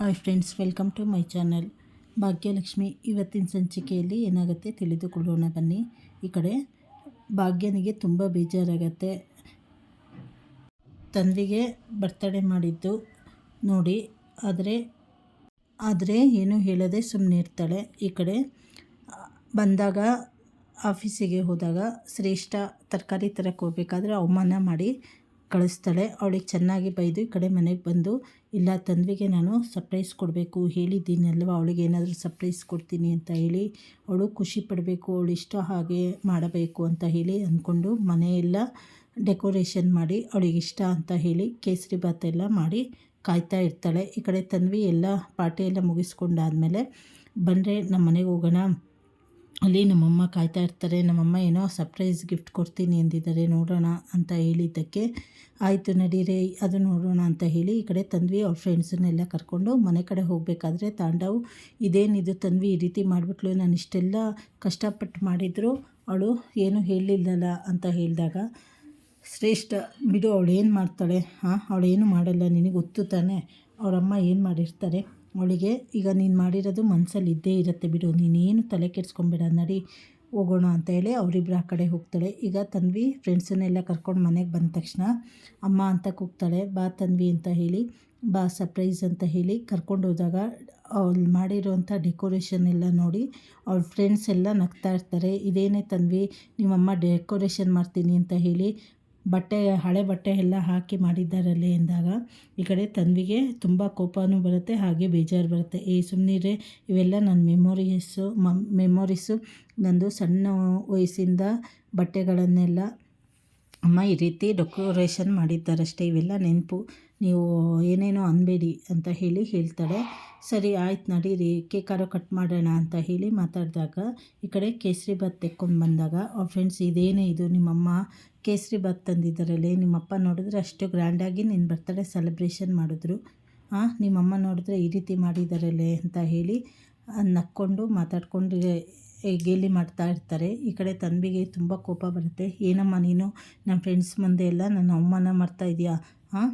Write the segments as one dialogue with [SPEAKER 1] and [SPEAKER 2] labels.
[SPEAKER 1] Hi friends, welcome to my channel. Bhagyalakshmi, ಇವತ್ತಿನ ಸಂಚಿಕೆಯಲ್ಲಿ ಏನಾಗುತ್ತೆ ತಿಳಿದುಕೊಳ್ಳೋಣ ಬನ್ನಿ. ಈ ಕಡೆ ಭಾಗ್ಯನಿಗೆ ತುಂಬ ಬೇಜಾರಾಗತ್ತೆ. ತಂದೆಗೆ ಬರ್ತಡೇ ಮಾಡಿದ್ದು ನೋಡಿ, ಆದರೆ ಆದರೆ ಏನು ಹೇಳದೆ ಸುಮ್ಮನೆ ಇರ್ತಾಳೆ. ಈ ಕಡೆ ಬಂದಾಗ, ಆಫೀಸಿಗೆ ಹೋದಾಗ ಶ್ರೇಷ್ಠ ತರಕಾರಿ ತರಕ್ಕೆ ಹೋಗ್ಬೇಕಾದ್ರೆ ಅವಮಾನ ಮಾಡಿ ಕಳಿಸ್ತಾಳೆ. ಅವಳಿಗೆ ಚೆನ್ನಾಗಿ ಬೈದು ಈ ಕಡೆ ಮನೆಗೆ ಬಂದು, ಇಲ್ಲ ತಂದ್ವಿಗೆ ನಾನು ಸರ್ಪ್ರೈಸ್ ಕೊಡಬೇಕು ಹೇಳಿದ್ದೀನಲ್ವ ಅವಳಿಗೆ ಏನಾದರೂ ಸರ್ಪ್ರೈಸ್ ಕೊಡ್ತೀನಿ ಅಂತ ಹೇಳಿ. ಅವಳು ಖುಷಿ ಪಡಬೇಕು, ಅವಳು ಇಷ್ಟ ಹಾಗೆ ಮಾಡಬೇಕು ಅಂತ ಹೇಳಿ ಅಂದ್ಕೊಂಡು ಮನೆಯೆಲ್ಲ ಡೆಕೋರೇಷನ್ ಮಾಡಿ, ಅವಳಿಗೆ ಇಷ್ಟ ಅಂತ ಹೇಳಿ ಕೇಸರಿ ಎಲ್ಲ ಮಾಡಿ ಕಾಯ್ತಾ ಇರ್ತಾಳೆ. ಈ ಕಡೆ ತನ್ವಿ ಎಲ್ಲ ಪಾರ್ಟಿ ಎಲ್ಲ ಮುಗಿಸ್ಕೊಂಡಾದಮೇಲೆ ಬಂದರೆ ನಮ್ಮ ಮನೆಗೆ ಹೋಗೋಣ ಅಲ್ಲಿ ನಮ್ಮಮ್ಮ ಕಾಯ್ತಾ ಇರ್ತಾರೆ, ನಮ್ಮಮ್ಮ ಏನೋ ಸರ್ಪ್ರೈಸ್ ಗಿಫ್ಟ್ ಕೊಡ್ತೀನಿ ಅಂದಿದ್ದಾರೆ, ನೋಡೋಣ ಅಂತ ಹೇಳಿದ್ದಕ್ಕೆ ಆಯಿತು ನಡೀರಿ ಅದು ನೋಡೋಣ ಅಂತ ಹೇಳಿ ಈ ಕಡೆ ತನ್ವಿ ಅವ್ರ ಫ್ರೆಂಡ್ಸನ್ನೆಲ್ಲ ಕರ್ಕೊಂಡು ಮನೆ ಕಡೆ ಹೋಗಬೇಕಾದ್ರೆ ತಾಂಡವ್ ಇದೇನಿದು ತನ್ವಿ ಈ ರೀತಿ ಮಾಡಿಬಿಟ್ಲು, ನಾನು ಇಷ್ಟೆಲ್ಲ ಕಷ್ಟಪಟ್ಟು ಮಾಡಿದ್ರು, ಅವಳು ಏನು ಹೇಳಲಿಲ್ಲಲ್ಲ ಅಂತ ಹೇಳಿದಾಗ, ಶ್ರೇಷ್ಠ, ಬಿಡು ಅವಳು ಏನು ಮಾಡ್ತಾಳೆ ಹಾಂ ಅವಳು ಏನು ಮಾಡಲ್ಲ, ನಿನಗೆ ಗೊತ್ತು ತಾನೆ? ಅವರಮ್ಮ ಏನು ಮಾಡಿರ್ತಾರೆ, ಅವಳಿಗೆ, ಈಗ ನೀನು ಮಾಡಿರೋದು ಮನಸ್ಸಲ್ಲಿ ಇದ್ದೇ ಇರುತ್ತೆ ಬಿಡು, ನೀನೇನು ತಲೆ ಕೆಡ್ಸ್ಕೊಂಬೇಡ, ನಡಿ, ಹೋಗೋಣ ಅಂತ ಹೇಳಿ ಅವರಿಬ್ಬರು ಆ ಕಡೆ ಹೋಗ್ತಾಳೆ. ಈಗ ತನ್ವಿ ಫ್ರೆಂಡ್ಸನ್ನೆಲ್ಲ ಕರ್ಕೊಂಡು ಮನೆಗೆ ಬಂದ ತಕ್ಷಣ, ಅಮ್ಮ ಅಂತ ಕೂಗ್ತಾಳೆ, ಬಾ ತನ್ವಿ ಅಂತ ಹೇಳಿ, ಬಾ ಸರ್ಪ್ರೈಸ್ ಅಂತ ಹೇಳಿ ಕರ್ಕೊಂಡು ಹೋದಾಗ ಅವಳು ಮಾಡಿರೋವಂಥ ಡೆಕೋರೇಷನ್ ಎಲ್ಲ ನೋಡಿ ಅವ್ಳ ಫ್ರೆಂಡ್ಸ್ ಎಲ್ಲ ನಗ್ತಾ ಇರ್ತಾರೆ. ಇದೇನೇ ತನ್ವಿ, ನಿಮ್ಮಮ್ಮ ಡೆಕೋರೇಷನ್ ಮಾಡ್ತೀನಿ ಅಂತ ಹೇಳಿ ಬಟ್ಟೆ, ಹಳೆ ಬಟ್ಟೆ ಎಲ್ಲ ಹಾಕಿ ಮಾಡಿದ್ದಾರಲ್ಲಿ ಎಂದಾಗ, ಈ ಕಡೆ ತನ್ವಿಗೆ ತುಂಬ ಕೋಪವೂ ಬರುತ್ತೆ, ಹಾಗೆ ಬೇಜಾರು ಬರುತ್ತೆ. ಏ ಸುಮ್ಮನಿರೆ ಇವೆಲ್ಲ ನನ್ನ ಮೆಮೊರೀಸು ಮೆಮೊರೀಸು ನಂದು ಸಣ್ಣ ವಯಸ್ಸಿಂದ ಬಟ್ಟೆಗಳನ್ನೆಲ್ಲ ಅಮ್ಮ ಈ ರೀತಿ ಡೆಕೋರೇಷನ್ ಮಾಡಿದ್ದಾರಷ್ಟೇ, ಇವೆಲ್ಲ ನೆನಪು. ನೀವು ಏನೇನೋ ಅನ್ಬೇಡಿ ಅಂತ ಹೇಳಿ ಹೇಳ್ತಾಳೆ. ಸರಿ, ಆಯ್ತು ನಡೀರಿ ಕೇಕಾರು ಕಟ್ ಮಾಡೋಣ ಅಂತ ಹೇಳಿ ಮಾತಾಡಿದಾಗ ಈ ಕಡೆ ಕೇಸರಿ ಭಾತ್ ತೆಕ್ಕೊಂಡು ಬಂದಾಗ ಅವ್ರ ಫ್ರೆಂಡ್ಸ್ ಇದೇನೇ ಇದು ನಿಮ್ಮಮ್ಮ? ಕೇಸರಿ ಭಾತ್ ತಂದಿದ್ದಾರಲ್ಲೇ, ನಿಮ್ಮಪ್ಪ ನೋಡಿದ್ರೆ ಅಷ್ಟು ಗ್ರ್ಯಾಂಡಾಗಿ ನಿನ್ನ ಬರ್ತಡೇ ಸೆಲೆಬ್ರೇಷನ್ ಮಾಡಿದ್ರು. ಹಾಂ ನಿಮ್ಮಮ್ಮ ನೋಡಿದ್ರೆ ಈ ರೀತಿ ಮಾಡಿದ್ದಾರಲ್ಲೇ? ಅಂತ ಹೇಳಿ ನಕ್ಕೊಂಡು ಮಾತಾಡ್ಕೊಂಡು ಗೇಲಿ ಮಾಡ್ತಾ ಇರ್ತಾರೆ. ಈ ಕಡೆ ತನ್ವಿಗೆ ತುಂಬ ಕೋಪ ಬರುತ್ತೆ. ಏನಮ್ಮ ನೀನು? ನಮ್ಮ ಫ್ರೆಂಡ್ಸ್ ಮುಂದೆ ಎಲ್ಲ ನನ್ನ ಅವಮಾನ ಮಾಡ್ತಾ ಇದೆಯಾ? ಹಾಂ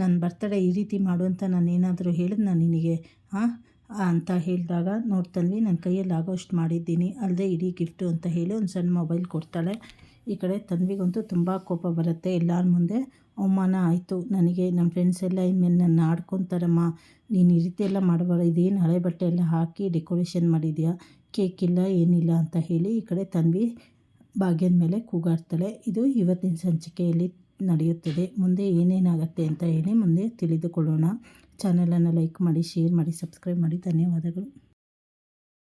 [SPEAKER 1] ನನ್ನ ಬರ್ತಡೇ ಈ ರೀತಿ ಮಾಡು ಅಂತ ನಾನು ಏನಾದರೂ ಹೇಳಿದ್ನ ನಿನಗೆ? ಹಾಂ ಅಂತ ಹೇಳಿದಾಗ ನೋಡ್ತನ್ವಿ ನನ್ನ ಕೈಯಲ್ಲಿ ಆಗೋಷ್ಟು ಮಾಡಿದ್ದೀನಿ. ಅಲ್ಲದೆ ಇಡೀ ಗಿಫ್ಟು ಅಂತ ಹೇಳಿ ಒಂದು ಸಣ್ಣ ಮೊಬೈಲ್ ಕೊಡ್ತಾಳೆ. ಈ ಕಡೆ ತನ್ವಿಗಂತೂ ತುಂಬ ಕೋಪ ಬರುತ್ತೆ. ಎಲ್ಲರ ಮುಂದೆ ಅವಮಾನ ಆಯಿತು. ನನಗೆ ನಮ್ಮ ಫ್ರೆಂಡ್ಸ್ ಎಲ್ಲ ಇನ್ಮೇಲೆ ನನ್ನ ಆಡ್ಕೊತಾರಮ್ಮ. ನೀನು ಈ ರೀತಿ ಎಲ್ಲ ಮಾಡಬಾರ್ದು ಇದೇನು ಹಳೆ ಬಟ್ಟೆ ಎಲ್ಲ ಹಾಕಿ ಡೆಕೋರೇಷನ್ ಮಾಡಿದ್ಯಾ? ಕೇಕ್ ಇಲ್ಲ, ಏನಿಲ್ಲ ಅಂತ ಹೇಳಿ ಈ ಕಡೆ ತನ್ವಿ ಭಾಗ್ಯದ ಮೇಲೆ ಕೂಗಾಡ್ತಾಳೆ. ಇದು ಇವತ್ತಿನ ಸಂಚಿಕೆಯಲ್ಲಿ ನಡೆಯುತ್ತದೆ. ಮುಂದೆ ಏನೇನಾಗುತ್ತೆ ಅಂತ ಹೇಳಿ ಮುಂದೆ ತಿಳಿದುಕೊಳ್ಳೋಣ. ಚಾನಲನ್ನು ಲೈಕ್ ಮಾಡಿ ಶೇರ್ ಮಾಡಿ ಸಬ್ಸ್ಕ್ರೈಬ್ ಮಾಡಿ. ಧನ್ಯವಾದಗಳು.